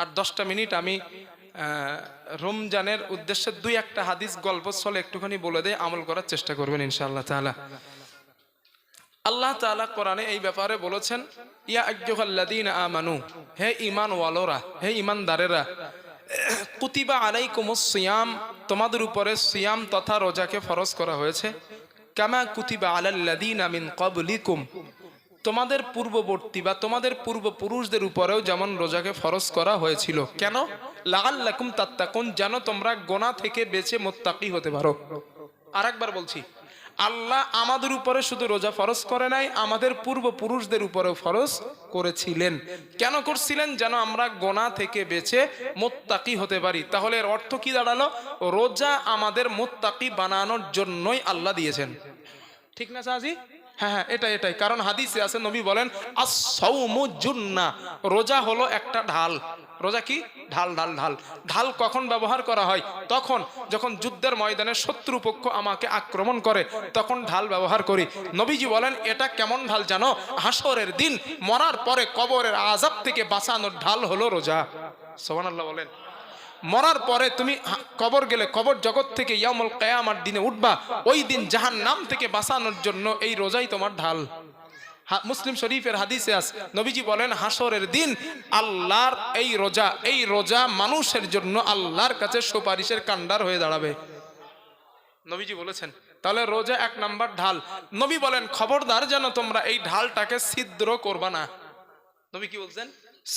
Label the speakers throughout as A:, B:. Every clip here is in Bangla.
A: আর দশটা মিনিট আমি রমজানের উদ্দেশ্যে দুই একটা হাদিস গল্প চলে একটুখানি বলে দেয় আমল করার চেষ্টা করবেন ইনশাআল্লাহ তাআলা। আল্লাহ তাআলা কোরআনে এই ব্যাপারে বলেছেন, ইয়া আজ্জুহাল্লাযীনা আমানু, হে ইমান ওয়ালোরা হে ঈমানদারেরা, কুতিবা আলাইকুমুস সিয়াম, তোমাদের উপরে সিয়াম তথা রোজাকে ফরজ করা হয়েছে। কামা কুতিবা আলাল্লাযীনা মিন ক্বাবলিকুম তোমাদের পূর্ববর্তী বা তোমাদের পূর্বপুরুষদের উপরেও যেমন রোজাকে ফরজ করা হয়েছিল। কেন? লাগাল্লাকুম তাত্তাকুন, যেন তোমরা গোনা থেকে বেঁচে মোত্তাকি হতে পারো। আরেকবার বলছি, আল্লাহ আমাদের উপরে শুধু রোজা ফরজ করে নাই, আমাদের পূর্বপুরুষদের উপরেও ফরজ করেছিলেন। কেন করছিলেন? যেন আমরা গোনা থেকে বেঁচে মোত্তাকি হতে পারি। তাহলে এর অর্থ কি দাঁড়াল? রোজা আমাদের মোত্তাকি বানানোর জন্যই আল্লাহ দিয়েছেন। ঠিক না সাজি হ্যাঁ হ্যাঁ এটাই এটাই। কারণ হাদিসে আছে, নবী বলেন আসৌমু জুন্না। রোজা হলো একটা ঢাল। রোজা কি? ঢাল ঢাল ঢাল। ঢাল কখন ব্যবহার করা হয়? তখন, যখন যুদ্ধের ময়দানে শত্রুপক্ষ আমাকে আক্রমণ করে, তখন ঢাল ব্যবহার করি। নবীজি বলেন, এটা কেমন ঢাল জানো? হাসরের দিন মরার পরে কবরের আজাব থেকে বাঁচানোর ঢাল হলো রোজা। সোহান আল্লাহ বলেন। মরার পরে তুমি কবর গেলে, কবর জগৎ থেকে ইয়ামল কেয়ামার দিনে উঠবা, ওই দিন জাহান নাম থেকে বাঁচানোর জন্য এই রোজাই তোমার ঢাল। মুসলিম শরীফের হাদিসে আস নবীজি বলেন হাসরের দিন আল্লাহর এই রোজা এই রোজা মানুষের জন্য আল্লাহর কাছে সুপারিশের কাণ্ডার হয়ে দাঁড়াবে। নবীজি বলেছেন, তাহলে রোজা এক নাম্বার ঢাল। নবী বলেন, খবরদার যেন তোমরা এই ঢালটাকে ছিদ্র করবা না। নবী কি বলছেন?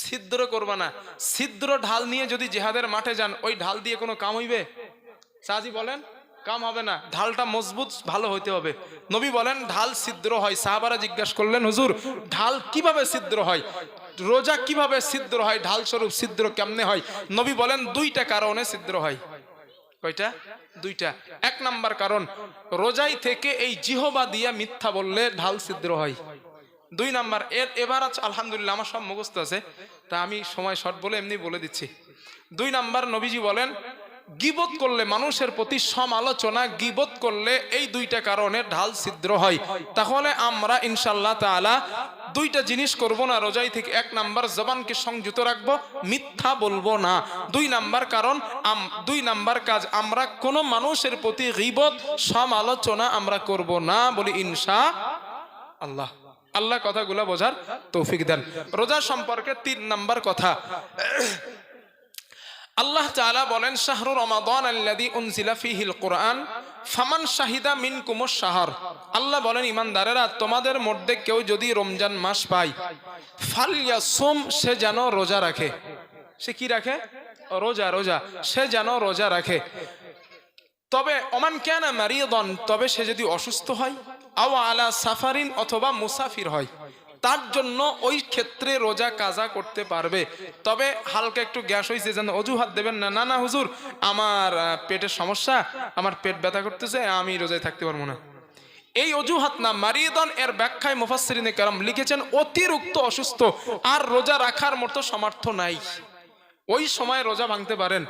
A: ছিদ্র করবা না। ছিদ্র ঢাল নিয়ে যদি জেহাদের মাঠে যান, ওই ঢাল দিয়ে কোনো কাম হইবে? সাজি বলেন, কাম হবে না। ঢালটা মজবুত, ভালো হইতে হবে। নবী বলেন, ঢাল ছিদ্র হয়। সাহাবারা জিজ্ঞাসা করলেন, হুজুর, ঢাল কীভাবে ছিদ্র হয়? রোজা কীভাবে ছিদ্র হয়? ঢাল স্বরূপ ছিদ্র কেমনে হয়? নবী বলেন, দুইটা কারণে ছিদ্র হয়। কয়টা? দুইটা। এক নাম্বার কারণ, রোজাই থেকে এই জিহবা দিয়া মিথ্যা বললে ঢাল ছিদ্র হয়। দুই নাম্বার, এর এবার আছে আলহামদুলিল্লাহ আমার সব মুখস্থ আছে, তা আমি সময় শর্ট বলে এমনি বলে দিচ্ছি। দুই নাম্বার, নবীজি বলেন, গিবত করলে মানুষের প্রতি সমালোচনা, গিবত করলে এই দুইটা কারণে ঢাল ছিদ্র হয়। তাহলে আমরা ইনশাল্লাহ তাআলা দুইটা জিনিস করব না, রোজাই থেকে এক নাম্বার, জবানকে সংযুত রাখব, মিথ্যা বলব না। দুই নাম্বার কারণ দুই নাম্বার কাজ, আমরা কোনো মানুষের প্রতি গিবত, সমালোচনা আমরা করব না বলি ইনশা আল্লাহ আল্লাহ কথাগুলো বোঝার তৌফিক দেন। রোজা সম্পর্কে তিন নাম্বার কথা। আল্লাহ তাআলা বলেন, শাহরু রমাদান আল্লাযী উনজিলা ফীহিল কুরআন, ফামান শাহিদা মিন মিনকুমুশ শাহর। আল্লাহ বলেন ইমানদারেরা তোমাদের মধ্যে কেউ যদি রমজান মাস পায়, ফালইয়াসুম, সে যেন রোজা রাখে। সে কি রাখে? রোজা রোজা। সে যেন রোজা রাখে। তবে, ওমান কেন মারিয়দন তবে সে যদি অসুস্থ হয় আও আলা সাফারিন অথবা মুসাফির হয়। তার জন্য ওই ক্ষেত্রে রোজা কাজা করতে পারবে। তবে হালকা একটু গ্যাস হয়েছে যেন অজুহাত দেবেন না। না না, হুজুর, আমার পেটের সমস্যা, আমার পেট ব্যথা করতেছে, আমি রোজায় থাকতে পারব না। এই অজুহাত না মারিদন এর ব্যাখ্যায় মুফাসসিরিনে কারাম লিখেছেন, অতিরিক্ত অসুস্থ আর রোজা রাখার মতো সামর্থ্য নাই। ওই সময় রোজা ভাঙতে পারেন।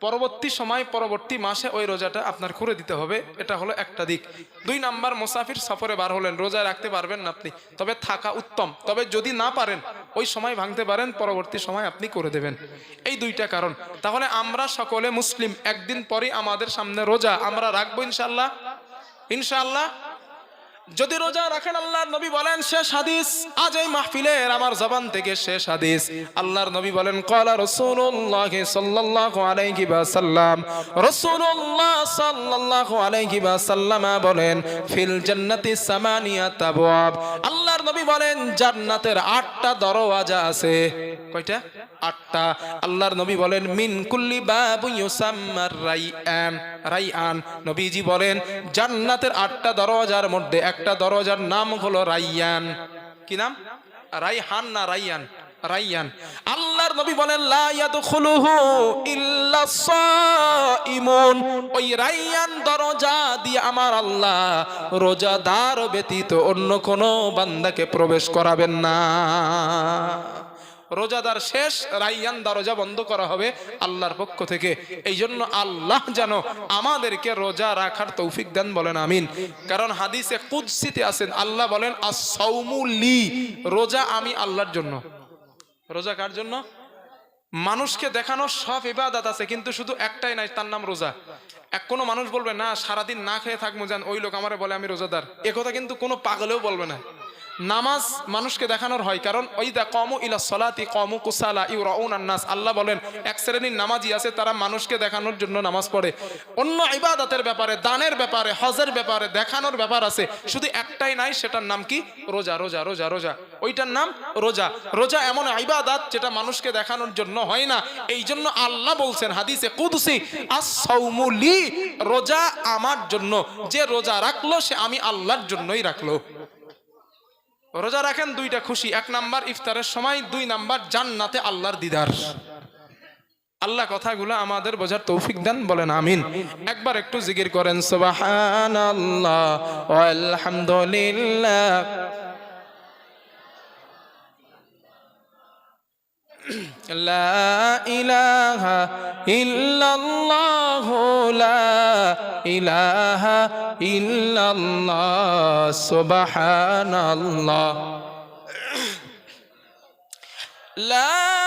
A: পরবর্তী সময়, পরবর্তী মাসে ওই রোজাটা আপনার করে দিতে হবে। এটা হলো একটা দিক। দুই নাম্বার, মুসাফির সফরে বার হলেন, রোজা রাখতে পারবেন না আপনি। তবে থাকা উত্তম। তবে যদি না পারেন, ওই সময় ভাঙতে পারেন, পরবর্তী সময় আপনি করে দেবেন। এই দুইটা কারণ। তাহলে আমরা সকলে মুসলিম। একদিন পরে আমাদের সামনে রোজা। আমরা রাখব ইনশাল্লাহ ইনশাআল্লাহ? যদি রোজা রাখেন আল্লাহর নবী বলেন, শেষ হাদিস, আজ এই মাহফিলের আমার জবান থেকে শেষ হাদিস। আল্লাহর নবী বলেন, কলা রাসূলুল্লাহ সাল্লাল্লাহু আলাইহি ওয়াসাল্লাম। রাসূলুল্লাহ সাল্লাল্লাহু আলাইহি ওয়াসাল্লাম বলেন, ফিল জান্নাতি সামানিয়া আবওয়াব আল্লাহর নবী বলেন, জান্নাতের আটটা দরওয়াজা আছে। কয়টা? আটটা। আল্লাহর নবী বলেন, মিন কুল্লি বাবু ইউসাম্মার রাইআন। নবীজি বলেন, জান্নাতের আটটা দরজার মধ্যে একটা দরজার নাম হলো রাইয়ান। কি নাম? রাইহান না রাইয়ান? রাইয়ান। আল্লাহর নবী বলেন, লা ইয়াদখুলুহু ইল্লা সাইমুন ওই রাইয়ান দরজা দিয়ে আমার আল্লাহ রোজাদার ব্যতীত অন্য কোনো বান্দাকে প্রবেশ করাবেন না। রোজাদার শেষ রাইয়ান দরজা বন্ধ করা হবে আল্লাহর পক্ষ থেকে। এই জন্য আল্লাহ যেন আমাদেরকে রোজা রাখার তৌফিক দেন বলেন, আমিন। কারণ হাদিসে কুদ্সিতে আছেন, আল্লাহ বলেন আসৌমুলি রোজা আমি আল্লাহর জন্য। রোজা কার জন্য? মানুষকে দেখানোর সব ইবাদত আছে, কিন্তু শুধু একটাই নাই, তার নাম রোজা। এক কোনো মানুষ বলবে, না, সারাদিন না খেয়ে থাকব যান ওই লোক আমারে বলে আমি রোজাদার। এ কথা কিন্তু কোনো পাগলেও বলবে না। নামাজ মানুষকে দেখানোর হয়, কারণ ওই দা কমু ইলা সলাতি কমু কুসালা ইউ রাউন নাস। আল্লাহ বলেন, এক শ্রেণির নামাজই আছে, তারা মানুষকে দেখানোর জন্য নামাজ পড়ে। অন্য ইবাদতের ব্যাপারে, দানের ব্যাপারে, হজের ব্যাপারে দেখানোর ব্যাপার আছে। শুধু একটাই নাই, সেটার নাম কি? রোজা রোজা রোজা রোজা। ওইটার নাম রোজা। রোজা এমন ইবাদত যেটা মানুষকে দেখানোর জন্য হয় না। এই জন্য আল্লাহ বলছেন, হাদিসে কুদসি আসাউমুলি রোজা আমার জন্য। যে রোজা রাখল, সে আমি আল্লাহর জন্যই রাখল। রোজা রাখেন, দুইটা খুশি। এক নাম্বার ইফতারের সময়, দুই নাম্বার জান্নাতে আল্লাহর দিদার। আল্লাহ কথাগুলো আমাদের বোঝার তৌফিক দেন, বলেন আমিন। একবার একটু জিগির করেন সুবাহান আল্লাহ আলহামদুলিল্লাহ ইলাহা লা إله إلا الله سبحان الله. لا